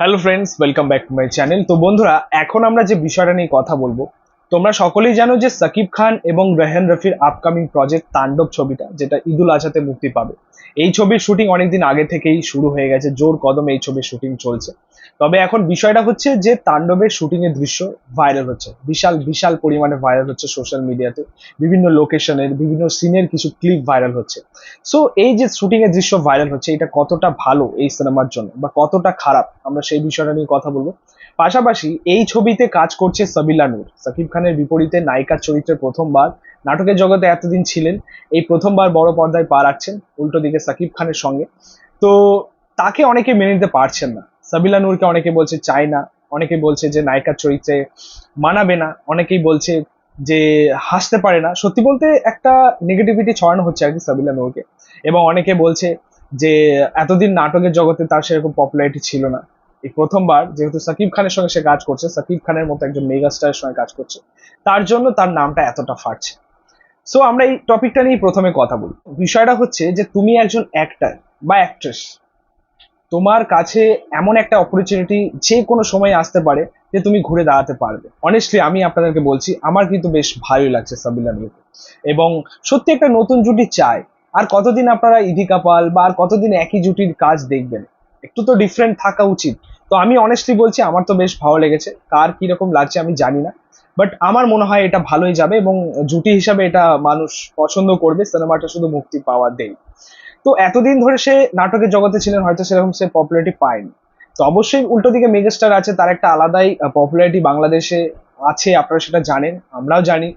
Hello friends welcome back to my channel তো বন্ধুরা, এখন আমরা যে বিষয়টা নিয়ে কথা বলব তোমরা সকলেই জানো যে সাকিব খান এবং রেহান রফির আপকামিং প্রজেক্ট তাণ্ডব ছবিটা, যেটা ঈদুল আজহাতে মুক্তি পাবে। এই ছবির শুটিং অনেকদিন আগে থেকেই শুরু হয়ে গেছে, জোর কদমে এই ছবির শুটিং চলছে। তবে এখন বিষয়টা হচ্ছে যে তাণ্ডবের শুটিং এর দৃশ্য ভাইরাল হচ্ছে, বিশাল বিশাল পরিমাণে ভাইরাল হচ্ছে সোশ্যাল মিডিয়াতে বিভিন্ন লোকেশনের বিভিন্ন সিনের কিছু ক্লিপ ভাইরাল হচ্ছে। সো এই যে শুটিং এর দৃশ্য ভাইরাল হচ্ছে, এটা কতটা ভালো এই সিনেমার জন্য বা কতটা খারাপ, আমরা সেই বিষয়টা নিয়ে কথা বলব। পাশাপাশি এই ছবিতে কাজ করছে সাবিলা নূর। সাকিব খানের বিপরীতে নায়িকার চরিত্রে প্রথমবার, নাটকের জগতে এতদিন ছিলেন, এই প্রথমবার বড় পর্দায় পা রাখছেন উল্টো দিকে সাকিব খানের সঙ্গে। তো তাকে অনেকে মেনে নিতে পারছেন না। সাবিলা নূরকে অনেকে বলছে চায় না, অনেকে বলছে যে নায়িকার চরিত্রে মানাবে না, অনেকেই বলছে যে হাসতে পারে না। সত্যি বলতে একটা নেগেটিভিটি ছড়ানো হচ্ছে আর কি সাবিলা নূরকে। এবং অনেকে বলছে যে এতদিন নাটকের জগতে তার সেরকম পপুলারিটি ছিল না। এই প্রথমবার যেহেতু সাকিব খানের সঙ্গে সে কাজ করছে, সাকিব খানের মতো একজন মেগাস্টারের সঙ্গে কাজ করছে, তার জন্য তার নামটা এতটা ফাটছে। সো আমরা এই টপিকটা নিয়ে প্রথমে কথা বলি। বিষয়টা হচ্ছে যে, তুমি একজন অ্যাক্টার বা অ্যাক্ট্রেস তোমার কাছে এমন একটা অপরচুনিটি যে কোনো সময় আসতে পারে যে তুমি ঘুরে দাঁড়াতে পারবে। অনেস্টলি আমি আপনাদেরকে বলছি, আমার কিন্তু বেশ ভালোই লাগছে সাবিলা এবং সত্যি একটা নতুন জুটি চাই। আর কতদিন আপনারা ইদি কাপাল বা আর কতদিন একই জুটির কাজ দেখবেন? একটু তো ডিফারেন্ট থাকা উচিত। তো আমি অনেস্টলি বলছি, আমার তো বেশ ভালো লেগেছে। কার কীরকম লাগছে আমি জানি না। বাট আমার মনে হয় এটা ভালোই যাবে এবং জুটি হিসাবে এটা মানুষ পছন্দ করবে, সিনেমাটা শুধু মুক্তি পাওয়া দেই। তো এতদিন ধরে সে নাটকের জগতে ছিলেন, হয়তো সেরকম সে পপুলারিটি পায়নি। তো অবশ্যই উল্টো দিকে মেগাস্টার আছে, তার একটা আলাদাই পপুলারিটি বাংলাদেশে আছে, আপনারা সেটা জানেন, আমরাও জানি।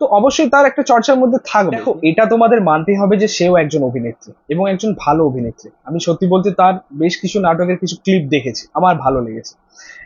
তো অবশ্যই তার একটা চর্চার মধ্যে থাকবে। দেখো এটা তোমাদের মানতে হবে যে সেও একজন অভিনেত্রী এবং একজন ভালো অভিনেত্রী। আমি সত্যি বলতে তার বেশ কিছু নাটকের কিছু ক্লিপ দেখেছি আমার ভালো লেগেছে।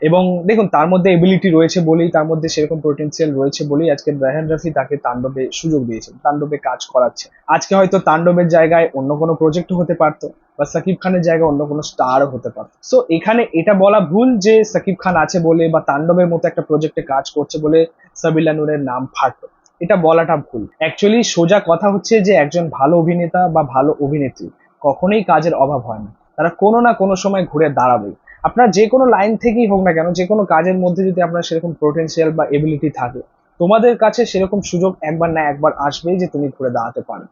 এবং দেখুন তার মধ্যে এবিলিটি রয়েছে বলেই তার মধ্যে সেরকম পোটেন্সিয়াল রয়েছে বলেই আজকে রেহান রফি তাকে তাণ্ডবে সুযোগ দিয়েছেন তাণ্ডবে কাজ করাচ্ছে। আজকে হয়তো তাণ্ডবের জায়গায় অন্য কোনো প্রজেক্ট হতে পারতো বা সাকিব খানের জায়গায় অন্য কোনো স্টারও হতে পারতো। সো এখানে এটা বলা ভুল যে সাকিব খান আছে বলে বা তাণ্ডবের মতো একটা প্রজেক্টে কাজ করছে বলে সাবিলা নূরের নাম ফাটলো। এটা বলাটা ভুল। অ্যাকচুয়ালি সোজা কথা হচ্ছে যে, একজন ভালো অভিনেতা বা ভালো অভিনেত্রী কখনোই কাজের অভাব হয় না। তারা কোনো না কোনো সময় ঘুরে দাঁড়াবে আপনার যে কোনো লাইন থেকেই হোক না কেন, যে কোনো কাজের মধ্যে যদি আপনার সেরকম পোটেন্সিয়াল বা এবিলিটি থাকে, তোমাদের কাছে সেরকম সুযোগ একবার না একবার আসবেই যে, তুমি ঘুরে দাঁড়াতে পারো।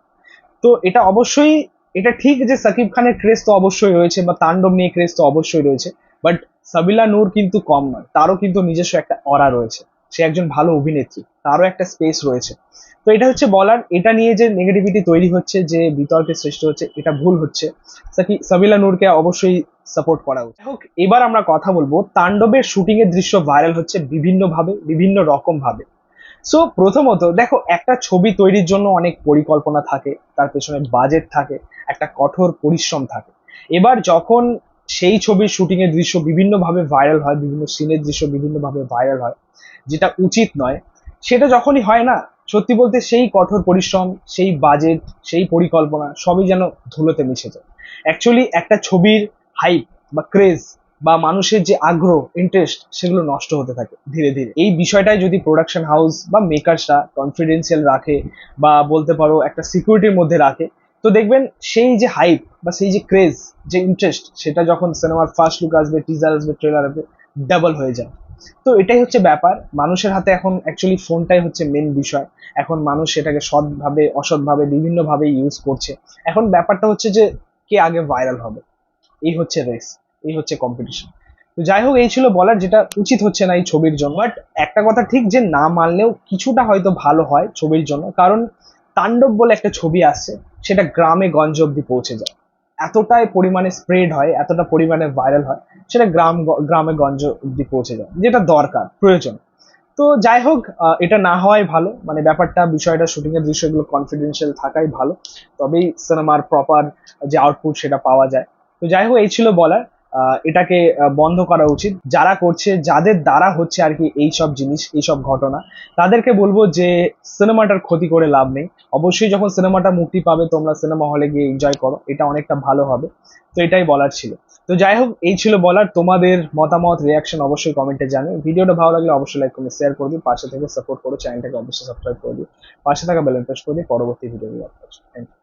তো এটা অবশ্যই, এটা ঠিক যে, সাকিব খানের ক্রেজ তো অবশ্যই রয়েছে বা তাণ্ডব নিয়ে ক্রেজ তো অবশ্যই রয়েছে বাট সাবিলা নূর কিন্তু কম নয়। তারও কিন্তু নিজস্ব একটা অরা রয়েছে। সে একজন ভালো অভিনেত্রী, তারও একটা স্পেস রয়েছে। তো এটা হচ্ছে বলার, এটা নিয়ে যে নেগেটিভিটি তৈরি হচ্ছে, যে বিতর্কের সৃষ্টি হচ্ছে, এটা ভুল হচ্ছে। সাবিলা নূরকে অবশ্যই সাপোর্ট করা উচিত। হোক, এবার আমরা কথা বলব, তাণ্ডবের শুটিং এর দৃশ্য ভাইরাল হচ্ছে বিভিন্ন ভাবে বিভিন্ন রকম ভাবে সো প্রথমত, দেখো, একটা ছবি তৈরির জন্য অনেক পরিকল্পনা থাকে, তার পেছনে বাজেট থাকে, একটা কঠোর পরিশ্রম থাকে। এবার যখন সেই ছবির শুটিং এর দৃশ্য বিভিন্নভাবে ভাইরাল হয়, বিভিন্ন সিনের দৃশ্য বিভিন্নভাবে ভাইরাল হয়, যেটা উচিত নয়। সেটা যখনই হয় না, সত্যি বলতে সেই কঠোর পরিশ্রম, সেই বাজেট সেই পরিকল্পনা সবই যেন ধুলোতে মিশে যায়। অ্যাকচুয়ালি একটা ছবির হাইপ বা ক্রেজ বা মানুষের যে আগ্রহ ইন্টারেস্ট সেগুলো নষ্ট হতে থাকে ধীরে ধীরে। এই বিষয়টাই যদি প্রোডাকশন হাউস বা মেকার্সরা কনফিডেন্সিয়াল রাখে বা বলতে পারো একটা সিকিউরিটির মধ্যে রাখে তো দেখবেন সেই যে হাইপ বা সেই যে ক্রেজ যে ইন্টারেস্ট সেটা যখন সিনেমার ফার্স্ট লুক আসবে টিজার আসবে ট্রেলার আসবে ডাবল হয়ে যায়। তো এটাই হচ্ছে ব্যাপার। মানুষের হাতে এখন অ্যাকচুয়ালি ফোনটাই হচ্ছে মেন বিষয়। এখন মানুষ সেটাকে সৎভাবে, অসৎভাবে বিভিন্নভাবে ইউজ করছে। এখন ব্যাপারটা হচ্ছে যে, কে আগে ভাইরাল হবে? এই হচ্ছে রেস এই হচ্ছে কম্পিটিশন তো যাই হোক, এই ছিল বলার, যেটা উচিত হচ্ছে না এই ছবির জন্য। বাট একটা কথা ঠিক যে, না মানলেও কিছুটা হয়তো ভালো হয় ছবির জন্য। কারণ তাণ্ডব বলে একটা ছবি আসছে। সেটা গ্রামে গঞ্জ অব্দি পৌঁছে যায়। এতটাই পরিমাণে স্প্রেড হয়, এতটা পরিমাণে ভাইরাল হয়, সেটা গ্রাম গ্রামে গঞ্জ অব্দি পৌঁছে যায়, যেটা দরকার, প্রয়োজন। তো যাই হোক এটা না হওয়াই ভালো। মানে ব্যাপারটা, বিষয়টা শুটিংয়ের দৃশ্যগুলো কনফিডেন্সিয়াল থাকাই ভালো। তবেই সিনেমার প্রপার যে আউটপুট সেটা পাওয়া যায়। তো যাই হোক, এই ছিল বলার। এটাকে বন্ধ করা উচিত। যারা করছে, যাদের দ্বারা হচ্ছে আর কি এই সব জিনিস, এই সব ঘটনা, তাদেরকে বলব যে সিনেমাটার ক্ষতি করে লাভ নেই। অবশ্যই যখন সিনেমাটা মুক্তি পাবে, তোমরা সিনেমা হলে গিয়ে এনজয় করো। এটা অনেকটা ভালো হবে। তো এটাই বলার ছিল। তো যাই হোক, এই ছিল বলার। তোমাদের মতামত রিয়াকশন অবশ্যই কমেন্টে জানিও। ভিডিওটা ভালো লাগলে অবশ্যই লাইক করে শেয়ার করে পাশে থেকে সাপোর্ট করো চ্যানেলটাকে অবশ্যই সাবস্ক্রাইব করে পাশে থাকা বেল প্রেস করে পরবর্তী ভিডিও থ্যাংক ইউ